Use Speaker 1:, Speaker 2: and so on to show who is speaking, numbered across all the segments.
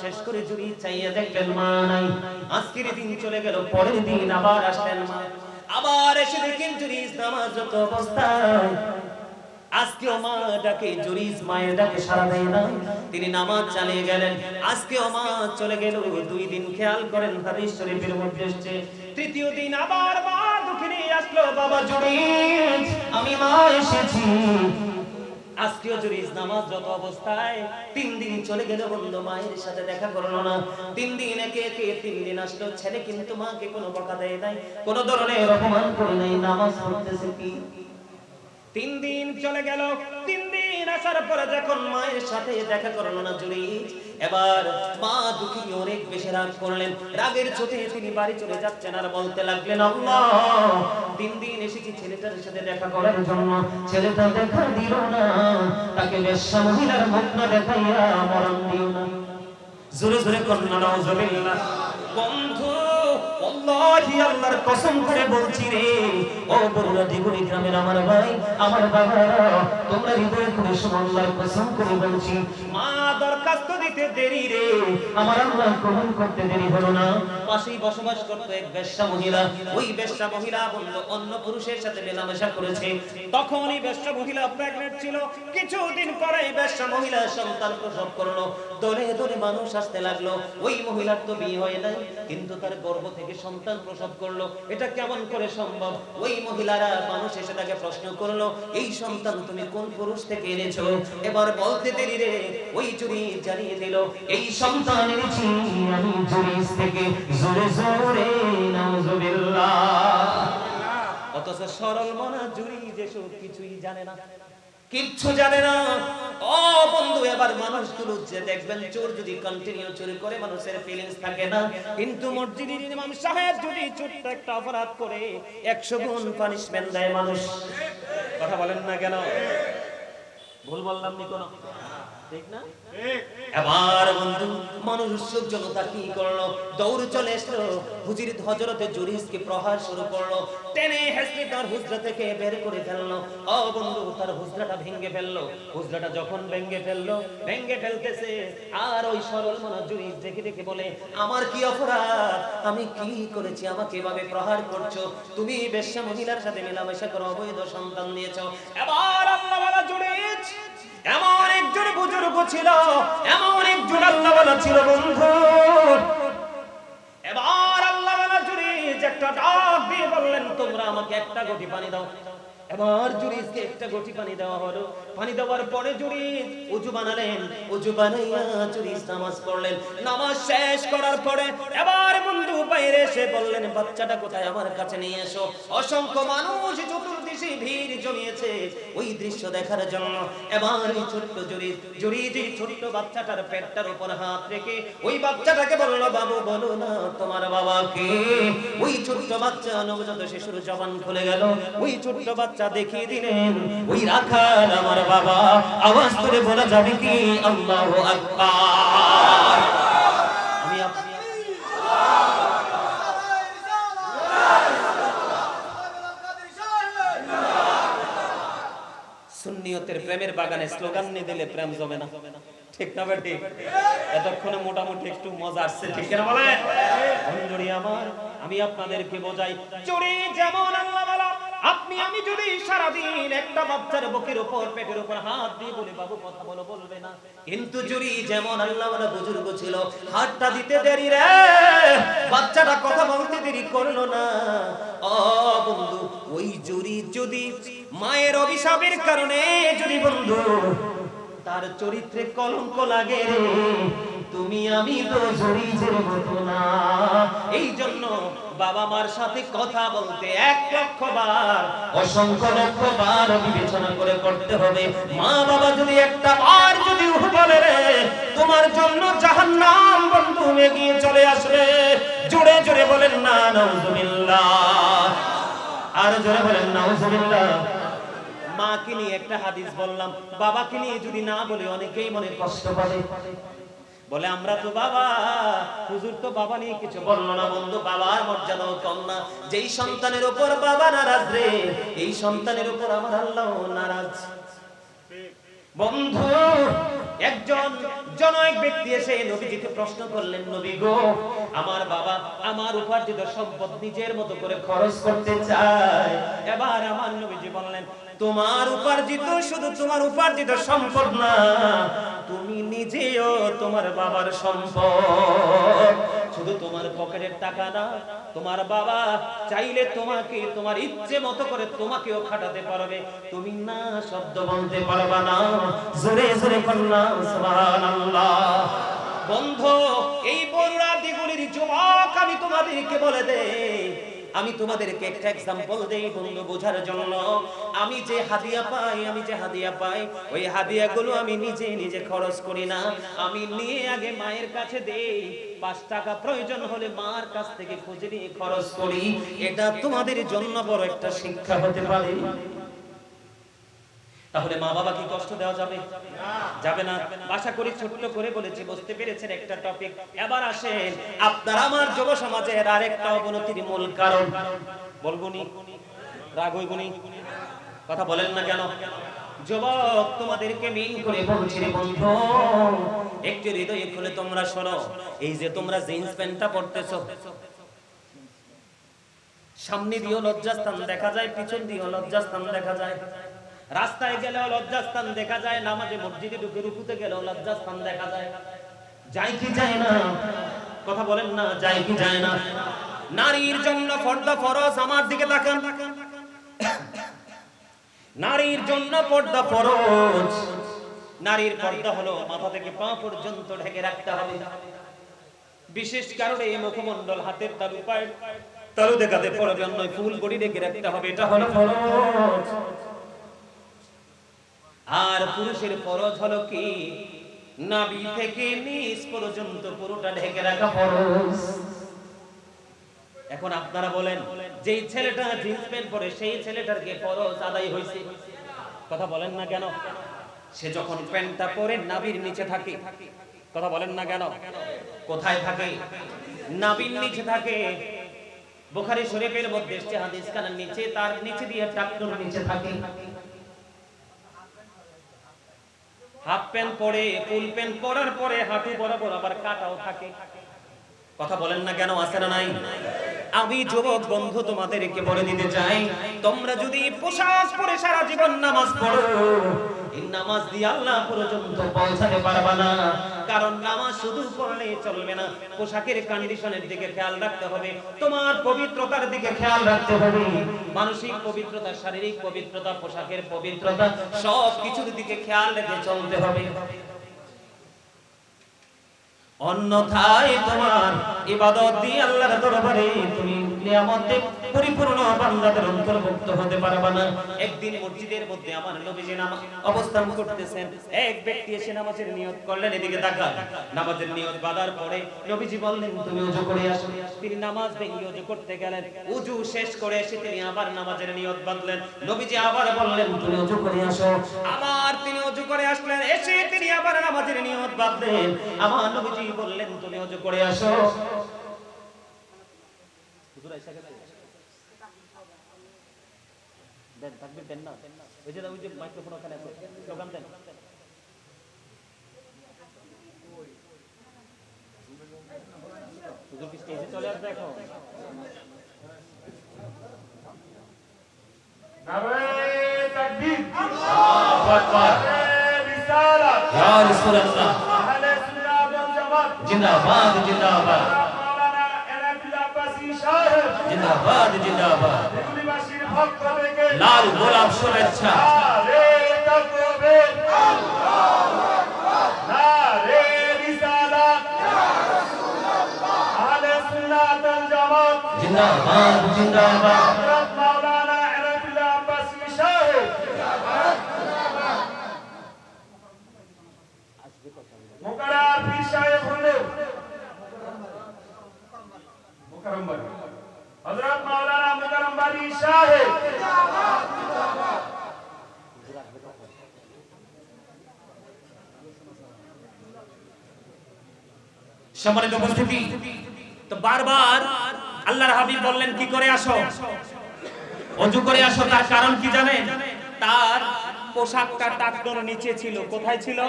Speaker 1: শেষ করে জুড়ি চাইয়া দেখলেন মা নাই। আজকের দিন চলে গেল, পরের দিন আবার আসলেন মা। আবার এসে দেখেন না। তিনি নামাজ চালিয়ে গেলেন। দুই দিন খেয়াল করেন তৃতীয় দিন আবার আসলো, বাবা আমি মা এসেছি। আজকেও জরিজ নামাজ যত অবস্থায়, তিন দিন চলে গেল বন্ধু মায়ের সাথে দেখা করল না। তিন দিন একে একে তিন দিন আসলো, ছেলে কিন্তু মাকে কোনো বকা দেয় নাই, কোনো ধরনের অপমান করে নাই, নামাজ পড়তেছে কি? তিন দিন চলে গেল, তিন আসার পরে যখন মায়ের সাথে দেখা করল না জুড়ি এবার মা দুঃখী অনেক বেশি রাগ করলেন। রাগের চোটে তিনি বাড়ি চলে যাচ্ছেন আর বলতে লাগলেন তিন দিন এসেছি ছেলেটার সাথে দেখা করার জন্য। ছেলেটা দেখা দিল না। তাকে বেশ্যা মহিলার মুখ দেখাইয়া মরণ দিও না। জোরে জোরে কন্যা, নাউজুবিল্লাহ। বন্ধু আল্লাহি আল্লাহর করে বলছি আমার ভাই, আমার বাবারা তোমরা হৃদয় করে শোনো, আল্লাহর কসম করে বলছি। মা দরখাস্ত দিতে দেরি রে। আমার আল্লাহ কবুল করতে দেরি হলো না। পাশেই বসবাস এক বেশ্যা মহিলা। ওই বেশ্যা মহিলা বলল, অন্য পুরুষের সাথে মেলামেশা করেছে। তখন বেশ্যা মহিলা প্রেগনেন্ট ছিল। কিছুদিন পরে এই বেশ্যা মহিলা সন্তান প্রসব করল। মানুষ আসতে লাগল। ওই মহিলার তো বিয়ে হয় নাই, কিন্তু তার গর্ভ থেকে সন্তান প্রসব করল। এটা কেমন করে সম্ভব? ওই মহিলারা মানুষ এসে তাকে প্রশ্ন করল, এই সন্তান তুমি কোন পুরুষ থেকে এনেছো? এবার বলতে দেরি রে। ওই চুরি জানিয়ে দিল, এই সন্তান এনেছি আমি জুরিস থেকে জোরে জোরে অথচ সরল মনা জুরি যেসব কিছুই জানে না, কিচ্ছু জানে না। ও বন্ধু, এবার মানুষগুলো যে দেখবেন, চোর যদি কন্টিনিউ চুরি করে, মানুষের ফিলিংস থাকে না। কিন্তু মসজিদের ইমাম সাহেব যদি ছোট্ট একটা অপরাধ করে, একশো গুণ পানিশমেন্ট দেয় মানুষ। কথা বলেন না কেন? ভুল বললাম নি কোনো? এবার বন্ধু, মানুষ জনতা কি করল? দৌড় চলে এসলো, হুজির হজরতে জুরিসকে প্রহার শুরু করল। টেনে তার হুজরা থেকে বের করে ফেলল। ও বন্ধু, তার হুজরাটা ফেলল। হুজরাটা যখন ফেলল ফেলতেছে, আর ওই সরল জুরিস দেখে দেখে বলে, আমার কি অপরাধ? আমি কি করেছি? আমাকে এভাবে প্রহার করছ? তুমি বেশ্যা মহিলার সাথে মেলামেশা করো অবৈধ সন্তান দিয়েছ। এবার আল্লাহ জুরিস এমন একজন বুজুর্গ ছিল, এমন একজন আল্লাহওয়ালা ছিল বন্ধু। এবার আল্লাহওয়ালা যে একটা ডাক দিয়ে বললেন, তোমরা আমাকে একটা গটি পানি দাও। এবার জুরিজকে একটা গটি পানি দেওয়া হলো। পানি দেওয়ার পরে জুরিজ উজু বানালেন, উজু বানাইয়া জুরিজ নামাজ পড়লেন। নামাজ শেষ করার পরে এবার বন্ধু বাইরে এসে বললেন, বাচ্চাটা কোথায়? আমার কাছে নিয়ে এসো। অসংখ্য মানুষ চতুর্দিশে ভিড় জমিয়েছে ওই দৃশ্য দেখার জন্য। এবার এই ছোট্ট জুরিজ এই ছোট্ট বাচ্চাটার পেটটার উপর হাত রেখে ওই বাচ্চাটাকে বলল, বাবু, বলো না, তোমার বাবাকে ওই ছোট্ট বাচ্চা নবজাত শিশুর জবান খুলে গেল। ওই ছোট্ট বাচ্চা দেখিয়ে দিলেন, ওই রাখাল আমার বাবা, আওয়াজ করে বলা যাবে কি? আল্লাহ সুন্নিয়তের প্রেমের বাগানে স্লোগান নিয়ে দিলে প্রেম জমে না। ঠিক না বেটি? এতক্ষণে মোটামুটি একটু মজা আসছে, ঠিক না বলে আমার, আমি আপনাদেরকে বোঝাই, চুরি যেমন আপনি, আমি যদি সারাদিন একটা বাচ্চার বুকের উপর, পেটের উপর হাত দিয়ে বলে, বাবু, কথা বলো, বলবে না। কিন্তু চুরি যেমন আল্লাহ বুজুর্গ ছিল, হাতটা দিতে দেরি রে। বাচ্চাটা কথা বলতে দেরি করল না। ও বন্ধু, ওই জুরি যদি মায়ের অভিশাপের কারণে, যদি বন্ধু, তার চরিত্রে কলঙ্ক লাগে রে। তুমি আমি তো জরিজের মতো না। এই জন্য বাবা মার সাথে কথা বলতে এক লক্ষ বার, অসংখ্য লক্ষ বার বিবেচনা করে করতে হবে। মা বাবা যদি একটা বার যদি বলে রে, তোমার জন্য জাহান্নাম বন্ধু এগিয়ে চলে আসবে। জোরে জোরে বলেন, না, নাউজুবিল্লাহ। আর জোরে বলেন, নাউজুবিল্লাহ। মাকে নিয়ে একটা হাদিস বললাম। বাবাকে নিয়ে যদি না বলে, অনেকেই মনে কষ্ট পাবে। বলে, আমরা তো বাবা, হুজুর তো বাবা নিয়ে কিছু বলল না বন্ধু, বাবার মর্যাদাও কম না। যেই সন্তানের উপর বাবা নারাজ রে, এই সন্তানের উপর আমার আল্লাহ নারাজ। বন্ধু, একজন জনৈক ব্যক্তি এসে নবীজিকে প্রশ্ন করলেন, নবী গো, আমার বাবা আমার উপার্জিত সম্পদ নিজের মতো করে খরচ করতে চায়। এবার আমার নবীজি বললেন তোমার উপার্জিত, শুধু তোমার উপার্জিত সম্পদ না, তুমি নিজেও তোমার বাবার সম্পদ। শুধু তোমার পকেটের টাকা না, তোমার বাবা চাইলে তোমাকে, তোমার ইচ্ছে মতো করে তোমাকেও খাটাতে পারবে। তুমি না শব্দ বলতে পারবা না, জোরে জোরে বন্ধু, এই বড়রা দিগুলির যুবক আমি তোমাদেরকে বলে দেই আমি তোমাদেরকে একটা এক্সাম্পল দেই বন্ধু, বোঝার জন্য। আমি যে হাদিয়া পাই, আমি যে হাদিয়া পাই, ওই হাদিয়াগুলো আমি নিজে নিজে খরচ করি না। আমি নিয়ে আগে মায়ের কাছে দেই। পাঁচ টাকা প্রয়োজন হলে মার কাছ থেকে খুঁজে নিয়ে খরচ করি। এটা তোমাদের জন্য বড় একটা শিক্ষা হতে পারে। তাহলে মা বাবা কি কষ্ট দেওয়া যাবে? যাবে না। আশা করি ছোট্ট করে বলেছি, বুঝতে পেরেছেন একটা টপিক এবার আসেন আপনার আমার যুব সমাজের আরেকটা অবনতির মূল কারণ। বলবুনি রাগ হইবুনি কথা বলেন না কেন? যুবক, তোমাদেরকে মিন করে বলছি রে বন্ধু। একটু হৃদয়ে খুলে তোমরা শোনো। এই যে তোমরা জিন্স প্যান্টটা পরতেছো, সামনে দিয়েও লজ্জাস্থান দেখা যায়, পিছন দিয়েও লজ্জাস্থান দেখা যায়। রাস্তায় গেলেও লজ্জাস্থান দেখা যায়, নামাজে মসজিদে ঢুকে রুকুতে গেলেও লজ্জাস্থান দেখা যায়। যায় কি যায় না? কথা বলেন না, যায় কি যায় না? নারীর জন্য পর্দা ফরজ, আমার দিকে তাকান। নারীর জন্য পর্দা ফরজ। নারীর পর্দা হলো মাথা থেকে পা পর্যন্ত ঢেকে রাখতে হবে। বিশেষ কারণে এই মুখমণ্ডল হাতের তালু পায় তালু দেখাতে পড়বে নয়, ফুল গড়ি রেখে রাখতে হবে। এটা হলো ফরজ। আর পুরুষের ফরজ হলো কি? নাভি থেকে নিচ পর্যন্ত পুরোটা ঢেকে রাখা ফরজ। এখন আপনারা বলেন, যেই ছেলেটা জিন্স প্যান্ট পরে, সেই ছেলেটার কি ফরজ আদায় হয়েছে? কথা বলেন না কেন? সে যখন প্যান্টটা পরে নাভির নিচে থাকে, কথা বলেন না কেন? কোথায় থাকে? নাভির নিচে থাকে। বুখারী শরীফের মধ্যে হাদিস খানার নিচে, তার নিচে দিয়ে টাকনুর নিচে থাকে। হাফ প্যান্ট পরে, ফুল প্যান্ট পরার পরে হাঁটু বরাবর আবার কাটাও থাকে। কথা বলেন না কেন, আছে না নাই? আমি যুবক বন্ধু তোমাদেরকে বলে দিতে চাই, তোমরা যদি পোশাক পরে সারা জীবন নামাজ পড়ো নামাজ দিয়ে আল্লাহ পর্যন্ত পৌঁছাতে পারবা না। কারণ নামাজ শুধু পড়লে চলবে না, পোশাকের কন্ডিশনের দিকে খেয়াল রাখতে হবে, তোমার পবিত্রতার দিকে খেয়াল রাখতে হবে। মানসিক পবিত্রতা, শারীরিক পবিত্রতা, পোশাকের পবিত্রতা সব কিছুর দিকে খেয়াল রেখে চলতে হবে। অন্যথায় তোমার ইবাদত দিয়ে আল্লাহর দরবারে তুমি নিয়ামতে পরিপূর্ণ বান্দাদের অন্তর্ভুক্ত হতে পারবে না। একদিন মসজিদের মধ্যে আমার নবীজি নামাজ অবস্থান করতেছেন, এক ব্যক্তি এসে নামাজের নিয়ত করলেন, এদিকে তাকান। নামাজের নিয়ত বাঁধার পরে নবীজি বললেন, তুমি ওযু করে আসো। তিনি নামাজ ভেঙে ওযু করতে গেলেন ওযু শেষ করে এসে তিনি আবার নামাজের নিয়ত বাঁধলেন। নবীজি আবার বললেন, তুমি ওযু করে আসো। আবার তিনি ওযু করে আসলেন, এসে তিনি আবার নামাজের নিয়ত বাঁধলেন। আমার নবীজি বললেন, তুমি ওযু করে আসো। হুজুর আয়েশা গেছে দেন তাকবীর দেন না ওই যে ওই যে মাইক্রোফোন ওখানে আছে স্লোগান দেন হুজুর কি স্টেজে চলে আসবে এখন
Speaker 2: নারে তাকবীর আল্লাহু আকবার রিসালাত
Speaker 1: ইয়া রাসূলুল্লাহ
Speaker 2: আহলে সুন্নাত ওয়াল জামাত
Speaker 1: জিন্দাবাদ জিন্দাবাদ জিন্দাবাদ জিন্দাবাদ। লাল গোলাপ শুভেচ্ছা। জিন্দাবাদ জিন্দাবাদ।
Speaker 2: মুকারার পীর হযরত মাওলানা মুকাররম
Speaker 1: সম্মানিত উপস্থিতি, তো বারবার আল্লাহর হাবিব বললেন, কি করে আসো? অজু করে আসো, তার কারণ কি জানেন? তার পোশাকটা টাকনোর নিচে ছিল। কোথায় ছিল?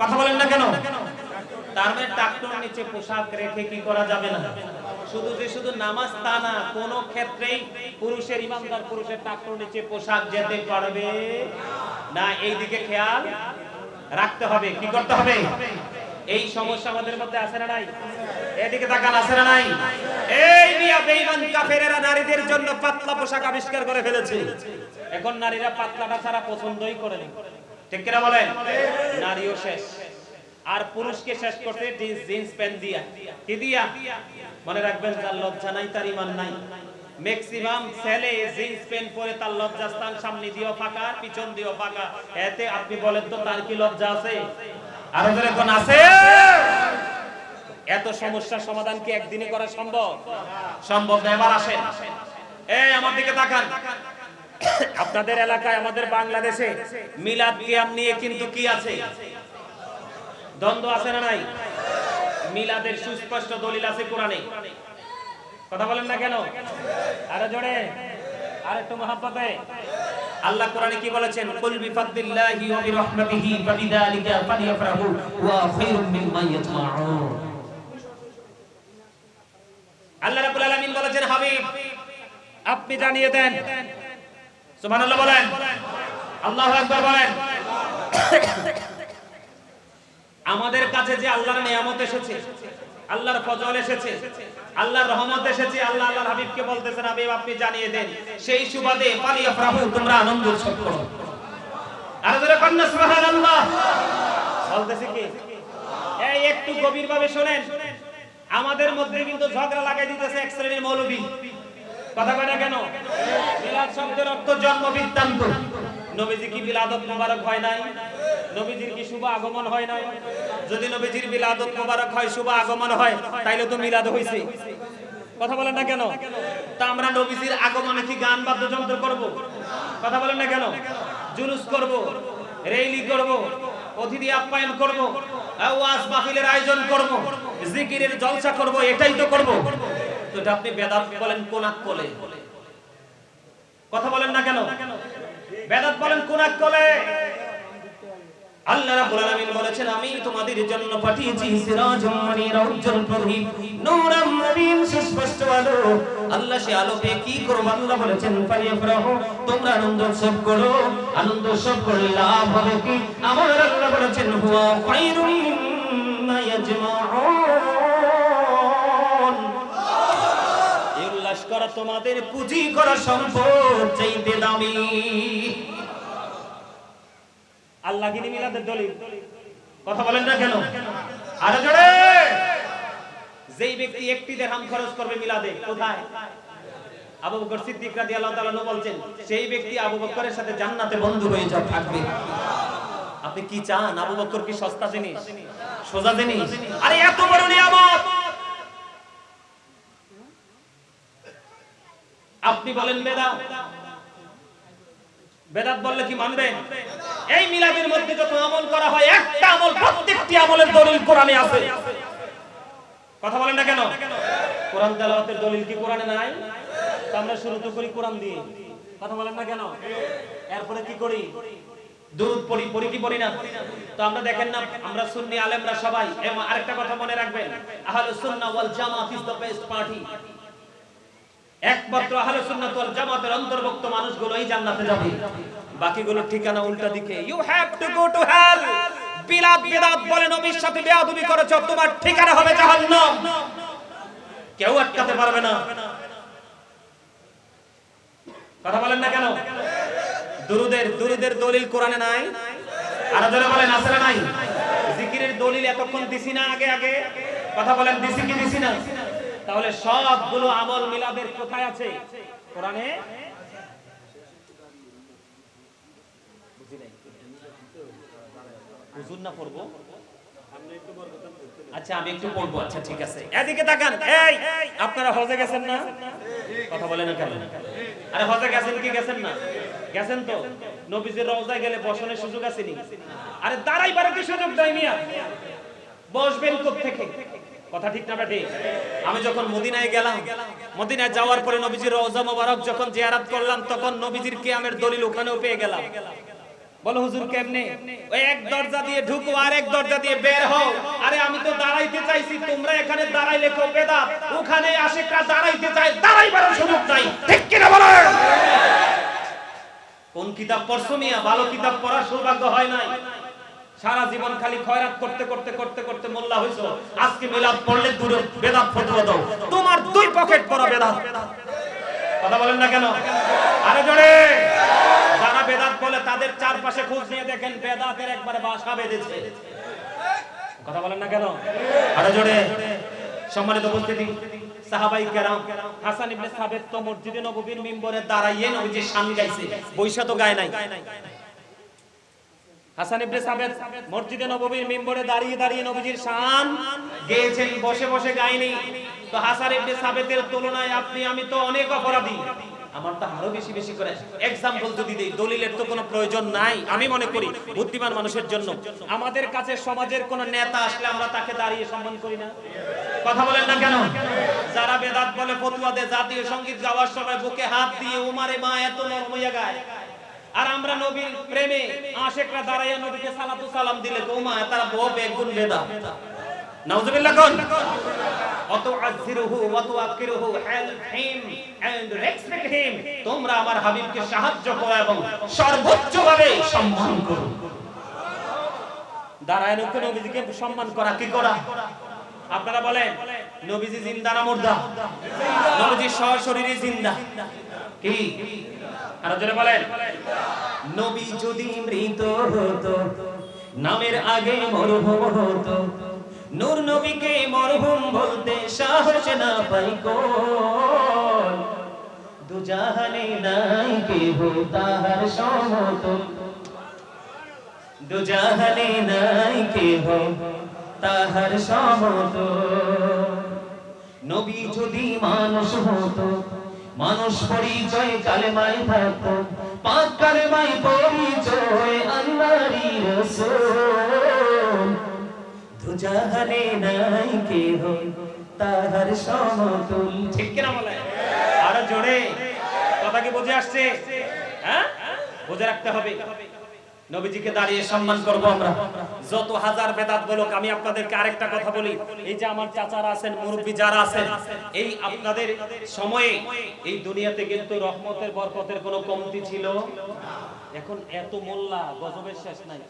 Speaker 1: কথা বলেন না কেন? তার টাকটুর নিচে পোশাক রেখে কি করা যাবে না? শুধু যে শুধু নামাজ তা না, কোন ক্ষেত্রেই পুরুষের ইমানদার পুরুষের টাকটুর নিচে পোশাক যেতে পারবে না। এই দিকে খেয়াল রাখতে হবে, কি করতে হবে? এই সমস্যা আমাদের মধ্যে আছে না নাই? এদিকে তাকান, আছে না নাই? এই মিয়া বেঈমান কাফেরেরা নারীদের জন্য পাতলা পোশাক আবিষ্কার করে ফেলেছে। এখন নারীরা পাতলাটা ছাড়া পছন্দই করে না। ঠিক কিনা বলেন? নারীও শেষ। আর পুরুষকে শেষ করতে জিন্স প্যান্ট দিয়া। কি দিয়া? মনে রাখবেন, যার লজ্জা নাই, তার ইমান নাই। ম্যাক্সিমাম ছেলে জিন্স প্যান্ট পরে তার লজ্জাস্থান সামনে দিয়েও ফাঁকা পিছন দিয়েও ফাঁকা। এতে আপনি বলেন তো, তার কি লজ্জা আছে? আরও কোন আছে? এত সমস্যার সমাধান কি একদিনে করা সম্ভব? সম্ভব না, এবার আসেন। এই আমার দিকে তাকান। আপনাদের এলাকায়, আমাদের বাংলাদেশে মিলাদ কিয়াম নিয়ে কিন্তু কি আছে? দ্বন্দ্ব আছে না নাই? মিলাদের সুস্পষ্ট দলিল আছে কোরআনে। কথা বলেন না কেন? আরে জোরে। আর একটু মহাব্বতে। আল্লাহ কোরআনে কি বলেছেন? কুল বিফাদলিল্লাহি ওয়া বিরহমাতিহি ফাবিযালিকা ফালিয়াফরাহু ওয়া খায়রুম মিম্মা ইয়াজমাউন। আল্লাহ রাব্বুল আলামিন বলেছেন, হাবিব, আপনি জানিয়ে দেন। সুবহানাল্লাহ বলেন। আল্লাহু আকবার বলেন। আমাদের কাছে যে আল্লাহর নিয়ামত এসেছে, আল্লাহর ফজল এসেছে, আল্লাহর রহমত এসেছে, আল্লাহ আল্লাহর হাবিবকে বলতেছেন, হাবিব, আপনি জানিয়ে দেন, সেই সুবাদে পালিয়া প্রভু তোমরা আনন্দ উৎসব করো। আর ধরে কন্যা সুবহানাল্লাহ। বলতেছে কি? এই একটু গভীরভাবে শুনেন। আমাদের মধ্যে কিন্তু ঝগড়া লাগাই দিতেছে এক শ্রেণির মৌলবী। কথা কয় না কেন? মিলাদ শব্দের অর্থ জন্ম বৃত্তান্ত নবীজি কি বিলাদত মোবারক হয় নাই? নবীজির কি শুভ আগমন হয় নাই? যদি নবীজির বিলাদত মোবারক হয়, শুভ আগমন হয়, তাইলে তো মিলাদ হইছে। কথা বলেন না কেন? তা আমরা নবীজির আগমনে কি গান বাদ্যযন্ত্র করব? কথা বলেন না কেন? জুলুস করব রেলি করব, অতিথি আপ্যায়ন করব ওয়াজ মাহফিলের আয়োজন করব, জিকিরের জলসা করব, এটাই তো করব। তো এটা আপনি বেদাত বলেন কোনাক বলে কথা বলেন না কেন? বেদাত বলেন কোনাক কোলে। আল্লাহ রাব্বুল আলামিন বলেছেন, আমি তোমাদের জন্য পাঠিয়েছি সিরাজুম মুনিরা উজ্জ্বল প্রদীপ নূরাম মুবিন, সুস্পষ্ট আলো। আল্লাহ সে আলোকে কি করব? আল্লাহ বলেছেন ফালিয়াফরাহু তোমরা আনন্দ উৎসব করো। আনন্দ উৎসব করলে লাভ হবে কি? আমার আল্লাহ বলেছেন, হুয়া খায়রুম মিম্মা ইয়াজমাউন। করা তোমাদের, পুঁজি করা সম্পদ চাইতে দামি। আল্লাহ কি মিলাদের দলিল। কথা বলেন না কেন? আরে জোরে। যেই ব্যক্তি একটি দেড়হাম খরচ করবে মিলাদে, কোথায়? আবু বকর সিদ্দিক রাদিয়াল্লাহু তাআলা বলছেন, সেই ব্যক্তি আবু বকরের সাথে জান্নাতে বন্ধু হয়ে যা থাকবে। আপনি কি চান? আবু বকর কি সস্তা জিনিস? সোজা জিনিস? আরে এত বড় নিয়ামত! আপনি বলেন বেদা বেদাত বললে কি মানবেন এই মিলাদের মধ্যে যত আমল করা হয়, একটা আমল প্রত্যেকটি আমলের দলিল কোরআনে আছে। কথা বলেন না কেন? কোরআন তেলাওয়াতের দলিল কি কোরআনে নাই? আমরা শুরু তো করি কোরআন দিয়ে। কথা বলেন না কেন? এরপরে কি করি? দুরুদ পড়ি পড়ি কি পড়ি না? তো আমরা দেখেন না, আমরা সুন্নি আলেমরা সবাই আরেকটা কথা মনে রাখবেন। আহলুস সুন্নাহ ওয়াল জামাত ইজ দ্য বেস্ট পার্টি। একমাত্র আহলে সুন্নাত ওয়াল জামাতের অন্তর্ভুক্ত মানুষগুলোই জান্নাতে যাবে। বাকিগুলো ঠিকানা উল্টা দিকে। You have to go to hell বিলাদ বিদাত বলে নবীর সাথে বেয়াদবি করেছ, তোমার ঠিকানা হবে জাহান্নাম। কেউ আটকাতে পারবে না। কথা বলেন না কেন? দুরুদের দুরুদের দলিল কোরআনে নাই? আর যারা বলেন আসলে নাই? জিকিরের দলিল এতক্ষণ দিছি না আগে আগে? কথা বলেন, দিছি কি দিছি না? তাহলে সবগুলো আমল মিলাদের কোথায় আছে? কোরআনে? আচ্ছা আমি একটু আচ্ছা ঠিক আছে। এদিকে তাকান। আপনারা গেছেন না? কথা বলেন কেন? আরে গেছেন কি? গেছেন না? গেছেন তো। গেলে সুযোগ আছে নি? আরে দাঁড়াইবার সুযোগ দেয় মিয়া? বসবেন কোথা থেকে কথা ঠিক না বেটে আমি যখন মদিনায় গেলাম, মদিনায় যাওয়ার পরে নবীজির রওজা মোবারক যখন জিয়ারত করলাম, তখন নবীজির কিয়ামের দলিল ওখানেও পেয়ে গেলাম। বলো, হুজুর কেমনে? ওই এক দরজা দিয়ে ঢুকো, আর এক দরজা দিয়ে বের হও। আরে, আমি তো দাঁড়াইতে চাইছি, তোমরা এখানে দাঁড়াইলে কেউ বেদাত। ওখানে আশেকরা দাঁড়াইতে চায় দাঁড়াইবার সুযোগ নাই। ঠিক কিনা বলো? কোন কিতাব পড়ছো মিয়া? ভালো কিতাব পড়ার সৌভাগ্য হয় নাই। সারা জীবন খালি খয়রাত করতে করতে করতে করতে মোল্লা হইছো। আজকে মিলাদ পড়লে দূরে বেদাত ফতোয়া দাও। তোমার দুই পকেট পড়া বেদাত। কথা বলেন না কেন? আরে জোরে! যারা বেদাত বলে তাদের চারপাশে খোঁজ নিয়ে দেখেন বেদাতের একবারে বাসা বেঁধেছে। কথা বলেন না কেন? আরে জোরে! সম্মানিত উপস্থিতি, সাহাবাই কেরাম, হাসান ইবনে সাবিত তো মসজিদে নববীর মিম্বরে দাঁড়াইয়ে নবীজির শান গাইছে। বৈশা তো গায় নাই। হাসান ইবনে মসজিদে নববীর মিম্বরে দাঁড়িয়ে দাঁড়িয়ে নবীজির শান গেয়েছেন, বসে বসে তো হাসান ইবনে তুলনায় আপনি, আমি তো অনেক অপরাধী। আমার তো আরও বেশি বেশি করে। এক্সাম্পল যদি দলিলের তো কোনো প্রয়োজন নাই, আমি মনে করি, বুদ্ধিমান মানুষের জন্য। আমাদের কাছে সমাজের কোন নেতা আসলে আমরা তাকে দাঁড়িয়ে সম্মান করি না। কথা বলেন না কেন? যারা বেদাত বলে ফতুয়া দেয়, জাতীয় সংগীত গাওয়ার সময় বুকে হাত দিয়ে উমারে মা এত নরম হইয়া গায়। আর আমরা নবীর প্রেমে আশেকরা দাঁড়াইয়া নবীকে সালাতু সালাম দিলে তো মা তারা বহু বেগুন বেদা। নাউজুবিল্লাহ কোন। Help him, and respect him. তোমরা আমার হাবিবকে সাহায্য করো এবং সম্মান করো। দাঁড়ায় নবীজিকে সম্মান করা কি করা? আপনারা বলেন, নবীজি জিন্দা না মুর্দা? নবীজি সশরীরে জিন্দা। কি? আর নবী যদি মৃত হতো, নামের আগে মরহুম হতো, নূর নবীকে মরহুম বলতে সাহস না পাই কোন দুজাহানে নাই কেহ তাহার সমতুল দুজাহানে নাই কেহ তাহার সমতুল নবী যদি মানুষ হতো মানুষ পরিচয়, কালেমায় থাকতো পাক কালেমায় পরিচয় আল্লাহরই রাসূল। দুজাহানে নাই কেহ, তাহার সমতুল। ঠিক কিনা বলে আরও জোরে। কথা কি বুঝে আসছে? হ্যাঁ? বুঝে রাখতে হবে। নবীজিকে দাঁড়িয়ে সম্মান করব আমরা। যত হাজার বেদাত বলুক, আমি আপনাদেরকে আরেকটা কথা বলি। এই যে আমার চাচারা আছেন, মুরব্বী যারা আছেন, এই আপনাদের সময়ে এই দুনিয়াতে কিন্তু রহমতের, বরকতের কোনো কমতি ছিল? এখন এত মোল্লা, গজবের শেষ নাই।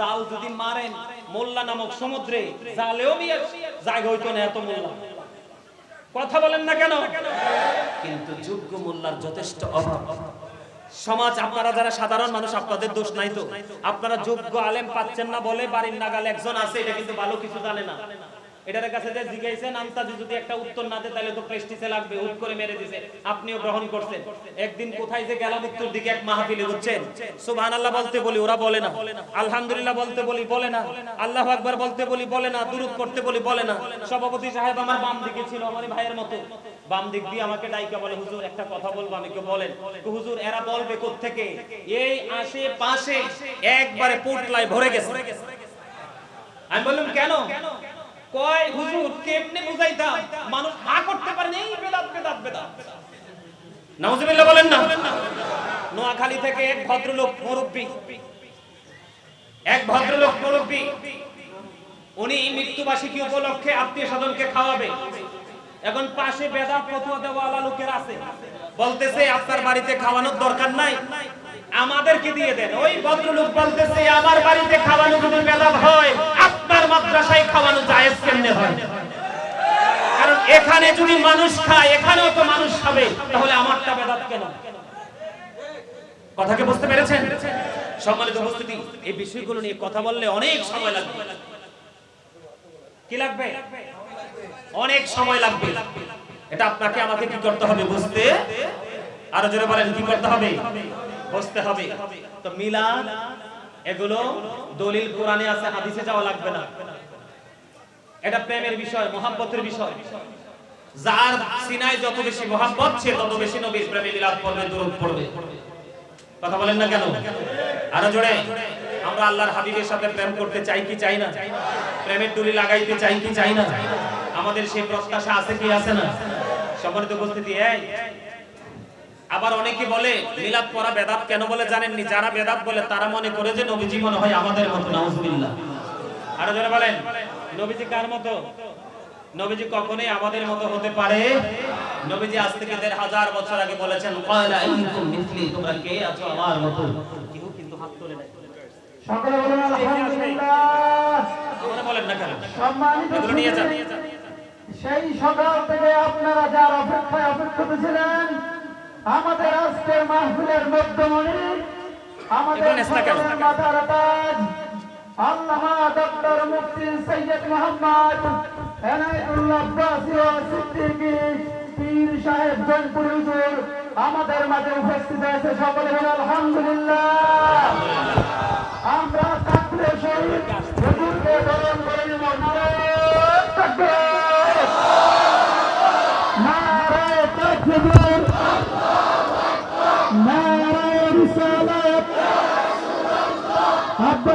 Speaker 1: জাল যদি মারেন, মোল্লা নামক সমুদ্রে, জালেও জায়গা হইতো না এত মোল্লা। কথা বলেন না কেন? কিন্তু যোগ্য মোল্লার যথেষ্ট অভাব। সমাজ, আপনারা যারা সাধারণ মানুষ, আপনাদের দোষ নাই তো? আপনারা যোগ্য আলেম পাচ্ছেন না বলে বাড়ির নাগালে একজন আছে, এটা কিন্তু ভালো কিছু জানে না। এটার কাছে যে জিজ্ঞাসেন আন্তাজি যদি একটা উত্তর না দেয়, তাহলে তো প্রেস্টিজে লাগবে, হুট করে মেরে দিছে। আপনিও গ্রহণ করছেন। একদিন কোথায় যে গেলাম উত্তর দিকে এক মাহফিলে, বুঝছেন? সুবহানাল্লাহ বলতে বলি, ওরা বলে না। আলহামদুলিল্লাহ বলতে বলি, বলে না। আল্লাহু আকবার বলতে বলি, বলে না। দুরূদ পড়তে বলি, বলে না। সভাপতি সাহেব আমার বাম দিকে ছিল, আমার ভাইয়ের মতো। বাম দিক দিয়ে আমাকে ডাইকা বলে, হুজুর, একটা কথা বলব, আমি কে বলেন। হুজুর, এরা বলবে থেকে এই আশে পাশে একবারে পোটলায় ভরে গেছে। আমি বললাম, কেন? কয় হুজুর, কেমনে বুঝাইতাম? মানুষ হা করতে পারে এই বেদাত বেদাত বেদাত। নাউজুবিল্লাহ বলেন না। নোয়াখালী থেকে এক ভদ্রলোক মুরব্বী, এক ভদ্রলোক মুরব্বী, উনি মৃত্যুবার্ষিকী উপলক্ষে আত্মীয় স্বজনকে খাওয়াবে। এখন পাশে বেদাত ফতুয়া দেওয়ালা লোকের আছে। বলতেছে, আপনার বাড়িতে খাওয়ানোর দরকার নাই। আমাদেরকে দিয়ে দেন। ওই ভদ্রলোক বলতেছে, আমার বাড়িতে খাওয়ানো যদি বেদাত হয়, আপনার মাদ্রাসায় খাওয়ানো জায়েজ কেমনে হয়? কারণ এখানে যদি মানুষ খায়, এখানেও তো মানুষ খাবে, তাহলে আমারটা বেদাত কেন? কথাকে বুঝতে পেরেছেন? সম্মানিত উপস্থিতি, এই বিষয়গুলো নিয়ে কথা বললে অনেক সময় লাগবে। কি লাগবে? অনেক সময় লাগবে। এটা আপনাকে, আমাকে কি করতে হবে বুঝতে? আরও জোরে বলেন, কি করতে হবে? বুঝতে হবে। তো মিলাদ, এগুলো দলিল কোরআনে আছে, হাদিসে যাওয়া লাগবে না। এটা প্রেমের বিষয়, মহাব্বতের বিষয়। যার সিনায় যত বেশি মহাব্বত, সে তত বেশি নবীর প্রেমে মিলাদ পড়বে, দরুদ পড়বে। কথা বলেন না কেন? আরও জোরে। আমরা আল্লাহর হাবিবের সাথে প্রেম করতে চাই কি চাই না? প্রেমের ডুলি লাগাইতে চাই কি চাই না? আমাদের সেই প্রত্যাশা আছে কি আছে না? সম্মানিত উপস্থিতি, এই আবার অনেকে বলে মিলাদ পড়া বেদাত কেন বলে জানেননি? যারা বেদাত বলে তারা মনে করে যে নবীজি মনে হয় আমাদের মতো নাউজুবিল্লাহ। আরও যারা বলেন নবীজি কার মতো? নবীজি কখনোই আমাদের মতো হতে পারে? নবীজি আজ থেকে দেড় হাজার বছর আগে বলেছেন তোমরা কে আছো আমার মতো? কেউ কিন্তু হাত তোলে নাই।
Speaker 3: সকলে বলুন আলহামদুলিল্লাহ।
Speaker 1: বলেন না কেন?
Speaker 3: সম্মানিত
Speaker 1: নিয়ে যান।
Speaker 3: সেই সকাল থেকে আপনারা যার অপেক্ষায় অপেক্ষিত ছিলেন আমাদের আজকের মাহফিলের মধ্যমণি আমাদের তাজ আল্লামা ডক্টর মুফতি সৈয়দ মোহাম্মদ এনায়েতুল্লাহ আব্বাসী সিদ্দিকী পীর সাহেব জনপুর হুজুর আমাদের মাঝে উপস্থিত হয়েছে সকলে আলহামদুলিল্লাহ।